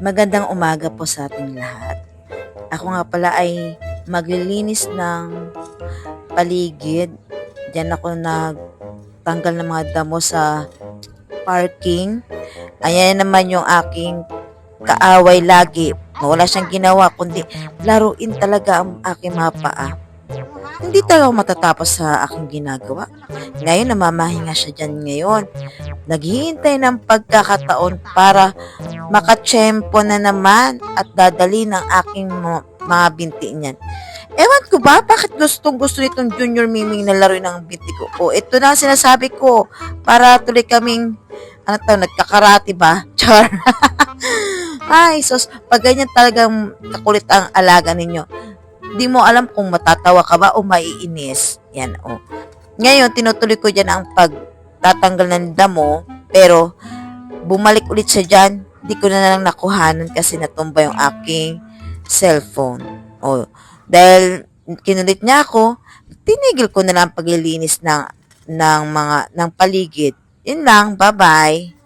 Magandang umaga po sa ating lahat. Ako nga pala ay maglilinis ng paligid. Diyan ako nagtanggal ng mga damo sa parking. Ayan naman yung aking kaaway lagi. Wala siyang ginawa kundi laruin talaga ang aking mga paa. Hindi talaga matatapos sa aking ginagawa. Ngayon, namamahinga siya dyan ngayon. Naghihintay ng pagkakataon para makatsyempo na naman at dadali ng aking mga, binti niyan. Ewan ko ba, bakit gustong gusto nitong Junior Miming na laro ng binti ko? O, ito na sinasabi ko, para tuloy kaming, ano to, nagkakarati ba? Char. Ay, sos, pag ganyan talagang kakulit ang alaga ninyo, di mo alam kung matatawa ka ba o maiinis. Yan, o. Ngayon, tinutuloy ko dyan ang pagtatanggal ng damo, pero bumalik ulit siya dyan, di ko na lang nakuhanan kasi natumba yung aking cellphone. O, dahil kinulit niya ako, tinigil ko na lang paglilinis ng, ng mga, ng paligid. Yun lang, bye-bye.